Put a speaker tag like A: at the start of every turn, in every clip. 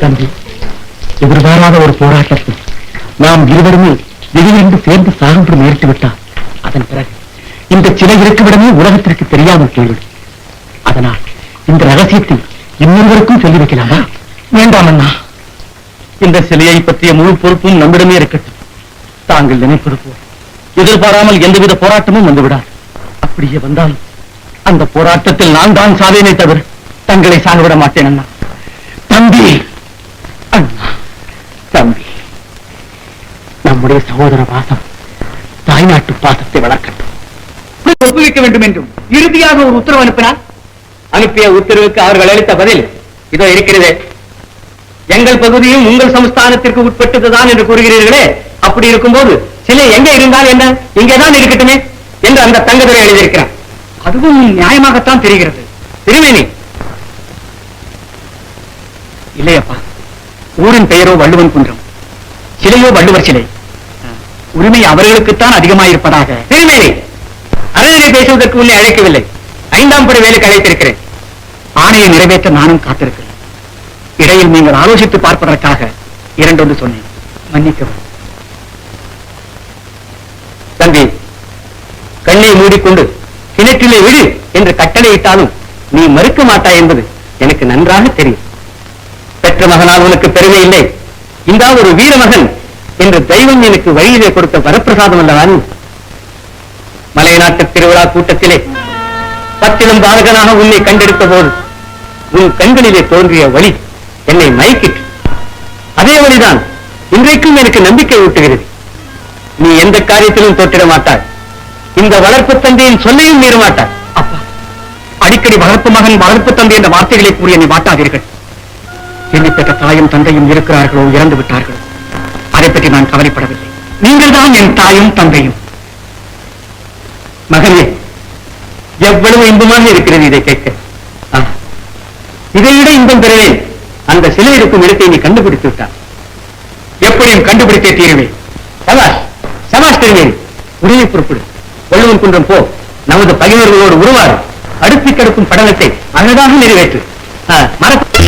A: தம்பி எதிர்பாராத ஒரு போராட்டத்தில் நாம் இருவருமே திடீரென்று சேர்ந்து சான்று நேரிட்டு விட்டார் அதன் பிறகு இந்த சிலை இருக்குமிடமே உலகத்திற்கு தெரியாமல் போய்விடும். அதனால் இந்த ரகசியத்தை இன்னொருவருக்கும் சொல்லி வைக்கலாமா வேண்டாம் அண்ணா. இந்த சிலையை பற்றிய முழு பொறுப்பும் நம்மிடமே இருக்கட்டும். தாங்கள் நினைப்பது போல் எதிர்பாராமல் எந்தவித போராட்டமும் வந்துவிடாது. அப்படியே வந்தாலும் அந்த போராட்டத்தில் நான் தான் சாவேனே தவிர தங்களை சாகவிட மாட்டேன் அண்ணா. தம்பி! அண்ணா! தம்பி! நம்முடைய சகோதர பாசம் தாய்நாட்டு பாசத்தை வளர்க்கட்டும். ஒப்புவிக்க வேண்டும் என்றும் இறுதியாக ஒரு உத்தரவு அனுப்பினார் அனுப்பிய உத்தரவுக்கு அவர்கள் அளித்த பதில் இதோ இருக்கிறது. எங்கள் பகுதியும் உங்கள் சமஸ்தானத்திற்கு உட்பட்டதுதான் என்று கூறுகிறீர்களே. அப்படி இருக்கும்போது சிலை எங்க இருந்தால் என்ன? இங்கேதான் இருக்கட்டுமே என்று அந்த தங்கதுரை எழுதியிருக்கிறார் அதுவும் நியாயமாகத்தான் தெரிகிறது. திருமேனி இல்லையப்பா ஊரின் பெயரோ வள்ளுவன் குன்றம். சிலையோ வள்ளுவர் சிலை. உரிமை அவர்களுக்குத்தான் அதிகமாயிருப்பதாக. திருமேனி அறநிலை பேசுவதற்கு உள்ளே அழைக்கவில்லை. ஐந்தாம் படி வேலைக்கு அழைத்திருக்கிறேன். ஆணையை நிறைவேற்ற நானும் காத்திருக்கிறேன். இடையில் நீங்கள் ஆலோசித்து பார்ப்பதற்காக இரண்டொன்று சொன்னேன். மன்னிக்கவும் தம்பி கண்ணை மூடிக்கொண்டு கிணற்றிலே விடு என்று கட்டளையிட்டாலும் நீ மறுக்க மாட்டாய் என்பது எனக்கு நன்றாக தெரியும். பெற்ற மகனால் உனக்கு பெருமை இல்லை. இந்த ஒரு வீரமகன் என்று தெய்வம் எனக்கு வழியிலே கொடுத்த வரப்பிரசாதம் அல்லவான் மலை நாட்டு திருவிழா கூட்டத்திலே பத்திலும் பாலகனாக உன்னை கண்டெடுத்த போது உன் கண்களிலே தோன்றிய வழி என்னை மயக்கிற்று. அதே வழிதான் இன்றைக்கும் எனக்கு நம்பிக்கை ஊட்டுகிறது. நீ எந்த காரியத்திலும் தோற்றிட மாட்டாய். இந்த வளர்ப்பு தந்தையின் சொல்லையும் மீறமாட்டார். அப்பா அடிக்கடி வளர்ப்பு மகன் வளர்ப்பு தந்தை என்ற வார்த்தைகளை கூறிய நீ மாட்டாதீர்கள். எண்ணிப்பட்ட தாயும் தந்தையும் இருக்கிறார்களோ இறந்து விட்டார்களோ அதை பற்றி நான் கவலைப்படவில்லை. நீங்கள் தான் என் தாயும் தந்தையும். மகனே எவ்வளவு இன்பமாக இருக்கிறது இதை கேட்க. ஆ, இதைவிட இன்பம் பெறுவேன். அந்த சிலை இருக்கும் இடத்தை நீ கண்டுபிடித்து விட்டார் எப்படியும் கண்டுபிடித்தே தீருவேன். சபாஷ் சபாஷ் திருமேனி உடனே புறப்படும் வள்ளுவன் குன்றம் போ. நமது பகைவர்களோடு உருவாறு. அடுத்து கிடக்கும் படலத்தை அழகாக நிறைவேற்று. ஆ, மறக்க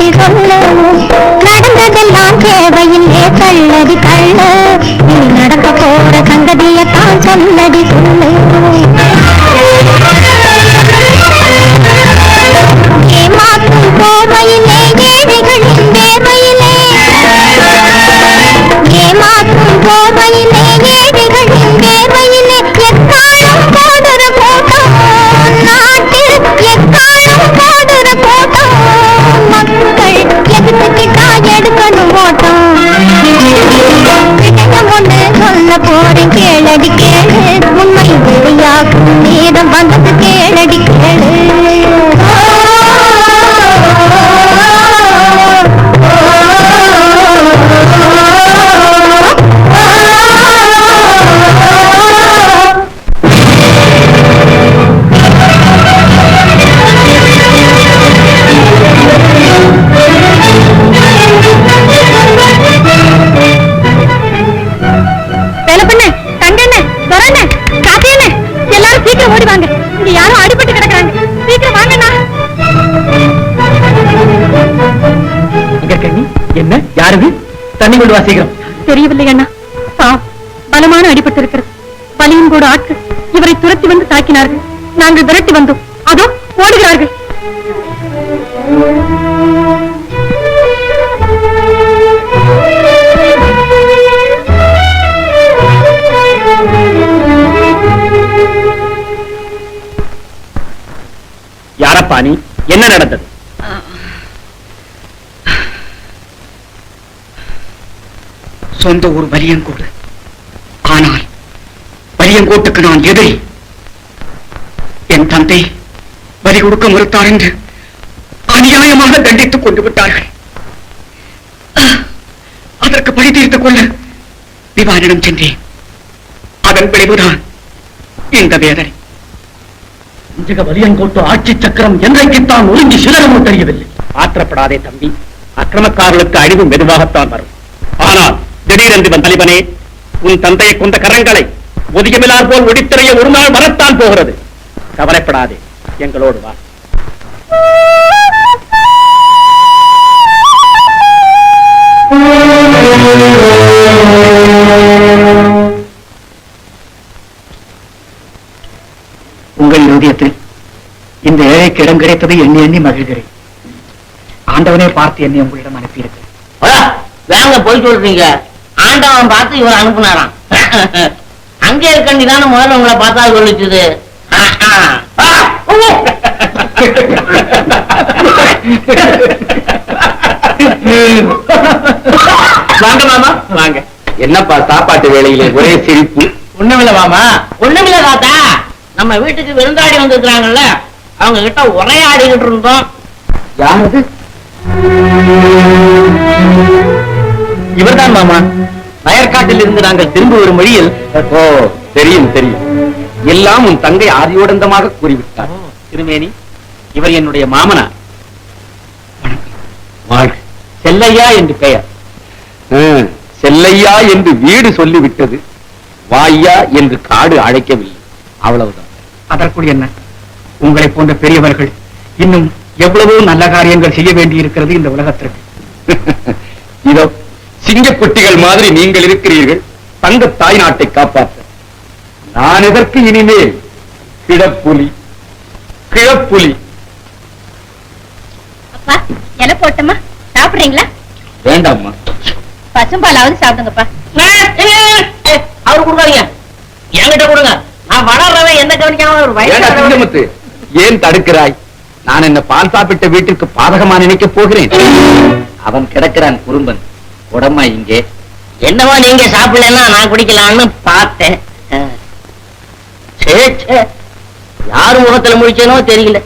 B: சொல்லடி சொல்லு நடந்ததெல்லாம் தேவையில்லே தள்ளடி தள்ளு நீ நடக்க போற சங்கதியை தான் சொல்லடி சொல்லு
C: சொல்ல போறேன் கேளடி கேளு. உண்மை வெளியாகும் நேரம்
D: வந்த கொண்டு வா சீக்கிரம்.
C: தெரியவில்லை அண்ணா. பாவம் பலமான அடிபட்டு இருக்கிறது பலியும் கூட ஆட்கள் இவரை துரத்தி வந்து தாக்கினார்கள். நாங்கள் விரட்டி வந்தோம். அதோ ஓடுகிறார்கள்.
D: யாரப்பா நீ? என்ன நடந்தது?
E: சொந்த ஊர் வலியங்கோடு. ஆனால் வலியங்கோட்டுக்கு நான் எதிரி. என் தந்தை பலி கொடுக்க மறுத்தார் என்று அநியாயமாக தண்டித்துக் கொண்டு விட்டார்கள். அதற்கு பழி தீர்த்துக் கொள்ள விவானிடம் சென்றேன். அதன் விளைவுதான் இந்த வேதனை.
D: இஞ்சக வலியங்கோட்டு ஆட்சி சக்கரம் என்றைக்குத்தான் ஒழுங்கி சிலரமோ தெரியவில்லை. ஆத்திரப்படாதே தம்பி. அக்கிரமக்காரர்களுக்கு அழிவு மெதுவாகத்தான் வரும். ஆனால் திடீரென்று வந்த தலைவனே உன் தந்தையை கொண்ட கரங்களை ஒதியமிலார் போல் ஒடித்திரைய ஒரு நாள் வரத்தான் போகிறது. கவலைப்படாதே எங்களோடு வா.
E: உங்கள் இருதயத்தில் இந்த ஏழைக்கு இடம் கிடைத்ததை எண்ணி எண்ணி மகிழ்கிறேன். ஆண்டவனே பார்த்து என்னை உங்களிடம் அனுப்பியிருக்கிறேன்
F: வேங்க போய் சொல்றீங்க. ஆண்டவன் பார்த்து இவர் அனுப்புனாராம். அங்கே இருக்கண்டி தானே முதல்ல உங்களை பார்த்தா சொல்லிச்சுது
D: வாங்க மாமா. வாங்க. என்னப்பா சாப்பாட்டு வேளையிலே ஒரே சிரிப்பு? ஒண்ணுமில்ல மாமா.
F: ஒண்ணுமில்ல தாத்தா. நம்ம வீட்டுக்கு விருந்தாடி வந்திருக்கிறாங்கல்ல அவங்க கிட்ட உரையாடிக்கிட்டு இருந்தோம்.
D: யாரது இவர்தான் மாமா. வயற்காட்டில் இருந்து நாங்கள் திரும்ப வரும் வழியில் ஓ தெரியும் தெரியும். எல்லாம் உன் தங்கை ஆதியோடந்தமாக கூறிவிட்டார். திருமேனி இவர் என்னுடைய மாமனா செல்லையா என்று பெயர். செல்லையா என்று வீடு சொல்லிவிட்டது. வாய்யா என்று காடு அழைக்கவில்லை. அவ்வளவுதான்.
E: அதற்குள் என்ன? உங்களை போன்ற பெரியவர்கள் இன்னும் எவ்வளவோ நல்ல காரியங்கள் செய்ய வேண்டியிருக்கிறது இந்த உலகத்திற்கு.
D: இதோ சிங்கக்குட்டிகள் மாதிரி நீங்கள் இருக்கிறீர்கள். தங்க தாய் நாட்டை காப்பாற்ற. நான் எதற்கு இனிமேல் கிழப்புலி? கிழப்புலி.
C: அப்பா இலை போட்டமா சாப்பிடுறீங்களா?
D: வேண்டாம்மா.
C: பசும்பாலாவது சாப்பிடுங்கப்பா.
F: அவரு கொடுக்காதீங்க. என்கிட்ட கொடுங்க. நான் வளர்றவன் என்ன கவனிக்காம ஒரு வயசு
D: ஏன் தடுக்கிறாய்? நான் என்ன பால் சாப்பிட்ட வீட்டிற்கு பாதகமா நினைக்க போகிறேன்? அவன் கிடக்கிறான் குறும்பன். உடம்பா இங்கே.
F: என்னவோ நீங்க சாப்பிடலன்னா நான் குடிக்கலாம்னு பார்த்தேன். யாரு முகத்துல முடிச்சனோ தெரியல.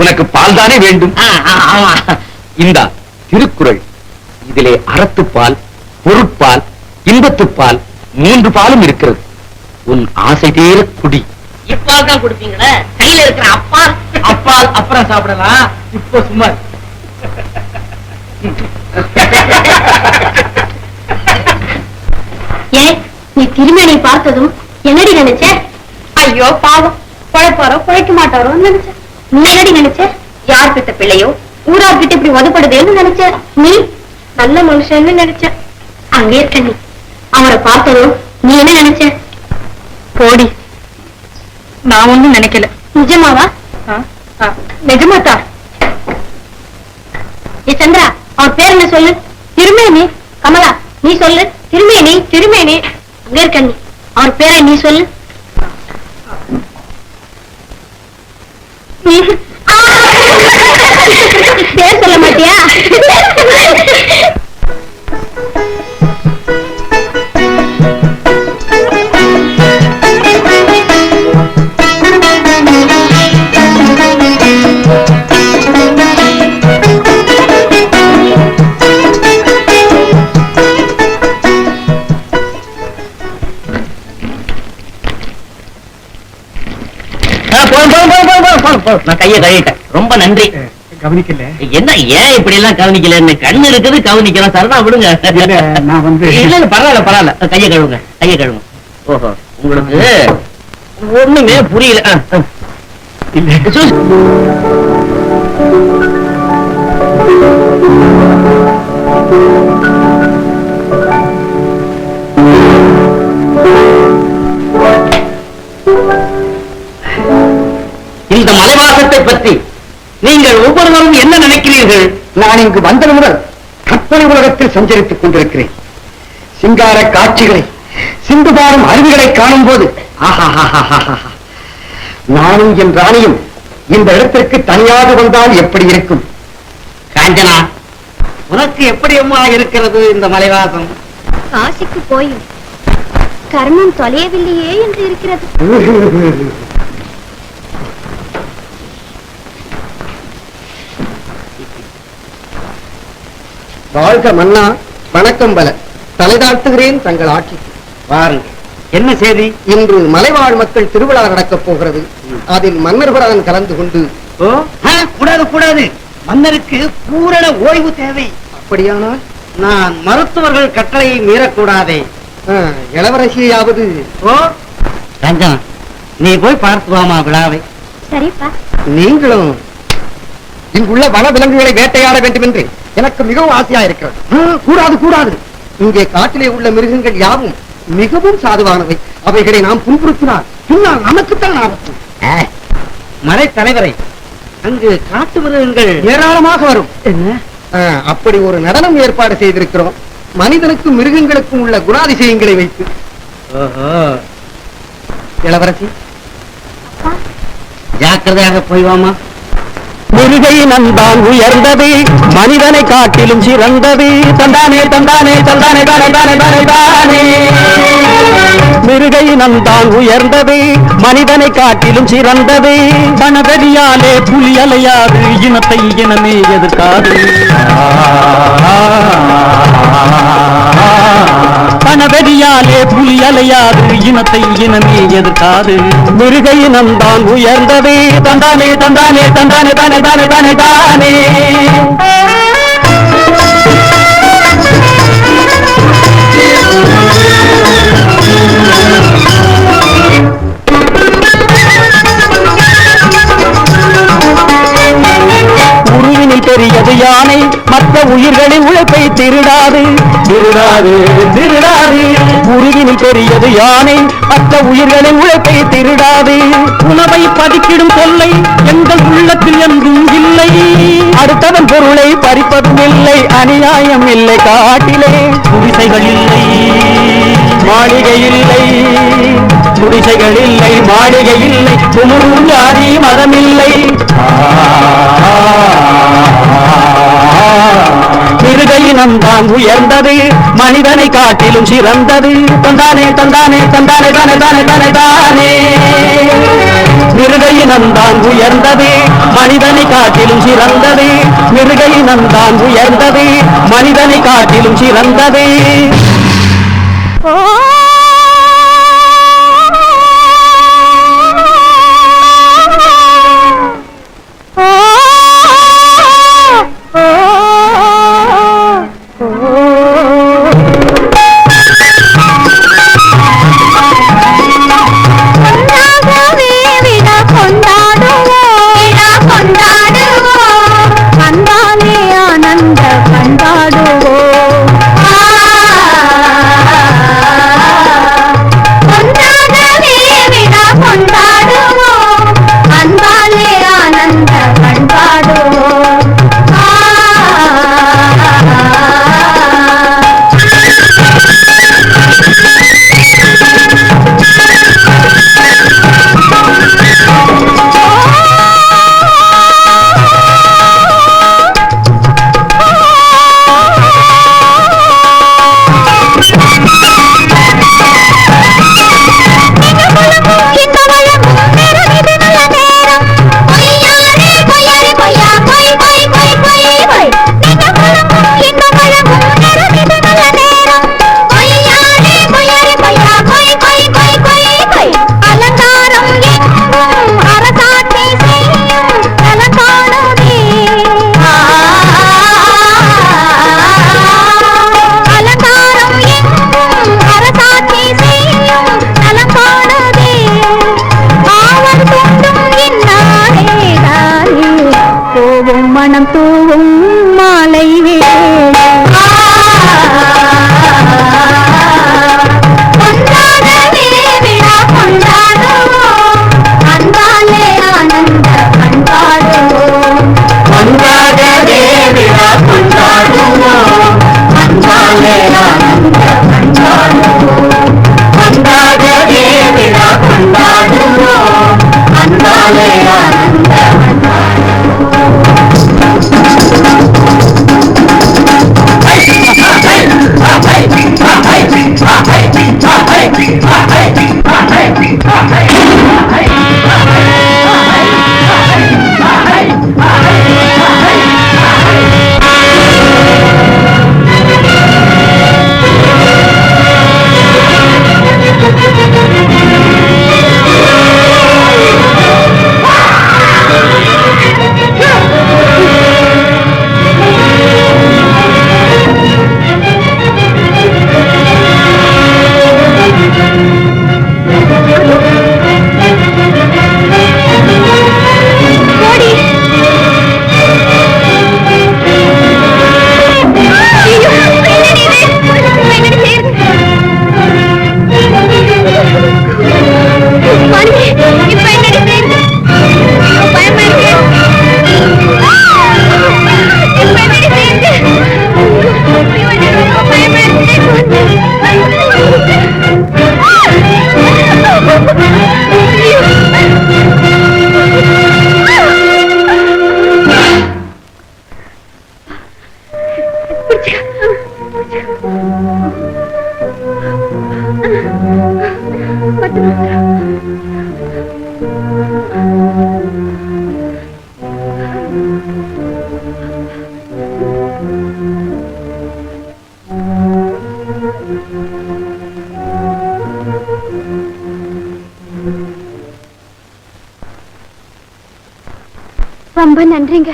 D: உனக்கு பால் தானே வேண்டும் இந்தா திருக்குறள். இதிலே அறத்துப்பால் பொருட்பால் இன்பத்துப்பால் மூன்று பாலும் இருக்கிறது. உன் ஆசை தீர குடி.
F: இப்பால் தான் குடிப்பீங்களே? கையில இருக்கிற அப்பால்.
E: அப்பால் அப்புறம் சாப்பிடலாம். இப்போ சும்மா
C: ஏன் நீ திருமணி பார்த்ததும் என்னடி நினைச்ச? ஐயோ பாவம். குழைப்பாரோ குழைக்க மாட்டாரோன்னு நினைச்ச. நீ என்னடி நினைச்ச? யார் கிட்ட பிள்ளையோ? ஊரார் கிட்ட இப்படி உதப்படுதேன்னு நினைச்ச. நீ? நல்ல மனுஷன்னு நினைச்ச. அங்கே இருக்க நீ. அவரை பார்த்ததும் நீ என்ன நினைச்ச? போடி. நான் ஒண்ணும் நினைக்கல. நிஜமாவா? நிஜமாத்தா? ஏ சந்திரா. அவர் பேர் என்ன சொல்லு? திருமேனி? கமலா நீ சொல்லு. திருமேனி திருமேனி. அங்க இருக்க நீ. அவர் பேரை நீ சொல்லு. பேர் சொல்ல மாட்டியா?
F: போதும். நான் கையை கழுவிட்டேன். ரொம்ப நன்றி.
G: கவனிக்கல.
F: என்ன ஏன் இப்படி எல்லாம் கவனிக்கல கண்ணு இருக்குது கவனிக்கலாம். சரதா விடுங்க.
G: நான் வந்து-
F: இல்ல பரவாயில்ல பரவாயில்ல. கையை கழுவுங்க கையை கழுவுங்க. ஓஹோ உங்களுக்கு ஒண்ணுமே புரியல.
G: இல்ல.
F: இந்த மலைவாசத்தை பற்றி நீங்கள் ஒவ்வொருவரும் என்ன நினைக்கிறீர்கள்?
H: நான் இங்கு வந்தது முதல் கற்பனை உலகத்தில் சஞ்சரித்துக் கொண்டிருக்கிறேன். சிங்கார காட்சிகளை சிந்து பாடும் அருவிகளை காணும் போது நானும் என் ராணியும் இந்த இடத்திற்கு தனியாக வந்தால் எப்படி இருக்கும்?
F: காஞ்சனா உனக்கு எப்படி அம்மா இருக்கிறது இந்த மலைவாசம்?
C: காசிக்கு போயும் கர்மம் தொலையவில்லையே என்று இருக்கிறது.
H: வாழ்க மன்னா வணக்கம் பல. தலைதாட்டுகிறேன் தங்கள் ஆட்சிக்கு.
F: பாருங்க என்ன செய்தி?
H: இன்று மலைவாழ் மக்கள் திருவிழா நடக்கப் போகிறது. அதில் மன்னர் பிரான் கலந்து கொண்டு
F: ஓ? கூடாது கூடாது. மன்னருக்கு பூரண ஓய்வு தேவை.
H: அப்படியானால்?
F: நான் மருத்துவர்கள் கட்டளையை மீறக்கூடாதே.
H: இளவரசியாவது.
F: ஓ? ரஞ்சனா நீ போய் பார்த்து வாமா விழாவை?
C: சரிப்பா.
H: நீங்களும் இங்குள்ள வன விலங்குகளை வேட்டையாட வேண்டும் என்று எனக்கு மிகவும் ஆசையா இருக்கிறது. கூடாது கூடாது. இங்கே காட்டிலே உள்ள மிருகங்கள் யாவும் மிகவும் சாதுவானவை. அவைகளை நாம் புண்படுத்தினால் பின்னால் நமக்குத்தான் ஆபத்து.
F: மலை தலைவரை அங்கு காட்டு மிருகங்கள்
H: ஏராளமாக வரும். அப்படி ஒரு நடனம் ஏற்பாடு செய்திருக்கிறோம். மனிதனுக்கும் மிருகங்களுக்கும் உள்ள குணாதிசயங்களை வைத்து. இளவரசி.
F: ஜாக்கிரதையாக போய் வாமா
G: முருகை நந்தான் உயர்ந்தது மனிதனை காட்டிலும் சிறந்தது. தந்தானே தந்தானே தந்தானே தானே தானே தானே தானே. மிருகை நந்தான் உயர்ந்தது மனிதனை காட்டிலும் சிறந்தது. கணபதியாலே புலி அலையாது இனத்தை இனமே எதிர்க்காது. கணபதியாலே புலி அலையாது இனத்தை இனமே எதிர்க்காது. மிருகை நந்தான் உயர்ந்தது தந்தானே தந்தானே தந்தானே தானே தானே தானே தானே. பெரியது யானை உயிர்களின் உழைப்பை திருடாது. திருடாது. திருடாது. உருவினில் பெரியது யானை மற்ற உயிர்களின் உழைப்பை திருடாது. உணவை பதுக்கிடும் தொல்லை எங்கள் உள்ளத்தில் என்றும் இல்லை. அடுத்தவன் பொருளை பறிப்பதும் இல்லை அநியாயம் இல்லை காட்டிலே குடிசைகள் இல்லை. மாளிகை இல்லை. குடிசைகள் இல்லை மாளிகை இல்லை. குமுறும் ஜாதி மதமில்லை மிருகையினம் தான் உயர்ந்தது. மனிதனை காட்டிலும் சிறந்தது. தந்தானே தந்தானே தந்தானே தானே தானே தானே தானே. மிருகையினம் தான் உயர்ந்தது. மனிதனை காட்டிலும் சிறந்தது. மிருகையினம் தான் உயர்ந்தது. மனிதனை காட்டிலும் சிறந்தது.
I: ரொம்ப நன்றிங்க.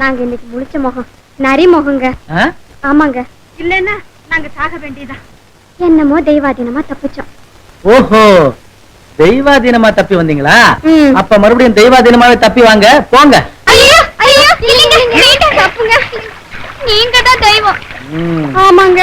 I: நாங்க இன்னைக்கு முழிச்ச முகம். நரி முகங்க? ஆமாங்க. இல்லன்னா நாங்க சாக வேண்டியதான் என்னமோ தெய்வாதீனமா தப்பிச்சோம்.
E: ஓஹோ. தெய்வாதீனமா தப்பி வந்தீங்களா. அப்ப மறுபடியும் தெய்வாதீனமாவே தப்பி வாங்க. போங்க.
I: நீங்க தான் தெய்வம். ஆமாங்க.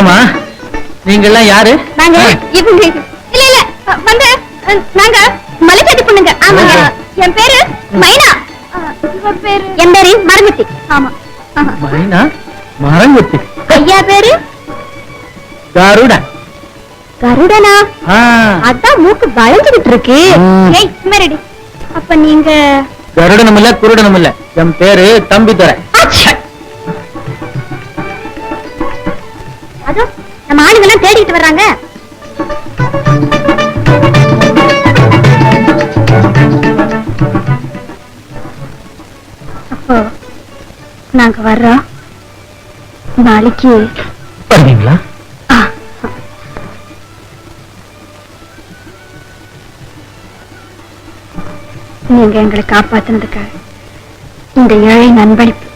E: ஆமா. நீங்கெல்லாம் யாரு?
I: நாங்க. இவங்க இல்ல இல்ல. வந்து நாங்க மலைச்சாட்டி பொண்ணுங்க. ஆமாங்க. என் பேரு மைனா. இவர் பேரு? என் பேரு மரமுத்தி ஆமா.
E: மைனா? மரங்குத்தி.
I: ஐயா பேரு?
E: கருடன்?
I: கருடனா அதான் மூக்கு வளைஞ்சுகிட்டு இருக்கு. ஏய் சும்மாடி அப்ப நீங்க
E: கருடனும் இல்ல குருடனும் இல்ல என் பேரு தம்பித்துறை
I: நம்ம ஆளுங்க எல்லாம் தேடிட்டு வர்றாங்க. அப்போ நாங்க வர்றோம். நாளைக்கு.
E: வருவீங்களா
I: நீங்க எங்களை காப்பாத்தினதுக்காக இந்த ஏழை நண்பளிப்பு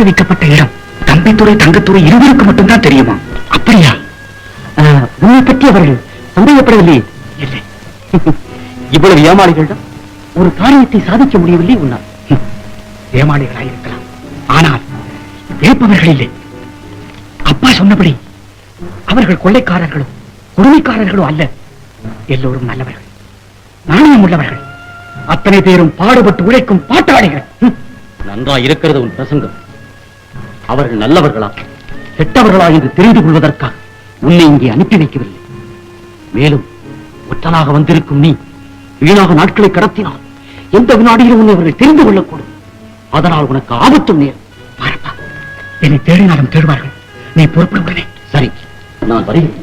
E: மறைத்து வைக்கப்பட்ட இடம். தம்பித்துறை தங்கத்துறை இருவருக்கு மட்டும்தான் தெரியுமா? அப்படியா? உன்னை பற்றி அவர்கள் சந்தேகப்படவில்லை இல்லை. இவ்வளவு ஏமாளிகளிடம் ஒரு காரியத்தை சாதிக்க முடியவில்லை உன்னால். ஏமாளிகளாயிருக்கலாம். ஆனால் இழப்பவர்கள் இல்லை. அப்பா சொன்னபடி அவர்கள் கொள்ளைக்காரர்களும் கொடுமைக்காரர்களும் அல்ல. எல்லோரும் நல்லவர்கள். நாணயம் உள்ளவர்கள். அத்தனை பேரும் பாடுபட்டு உழைக்கும் பாட்டாளிகள். நன்றா இருக்கிறது உன் பிரசங்கம். அவர்கள் நல்லவர்களா? கெட்டவர்களா என்று தெரிந்து கொள்வதற்காக உன்னை இங்கே அனுப்பி வைக்கவில்லை. மேலும் ஒற்றனாக வந்திருக்கும் நீ வீணாக நாட்களை கடத்தினால் எந்த வினாடியிலும் உன்னை அவர்கள் தெரிந்து கொள்ளக்கூடும். அதனால் உனக்கு ஆபத்தும் நேரம். என்னை தேடினாலும் தேடுவார்கள். நீ பொறுப்பட உடனே சரி நான் வருகிறேன்.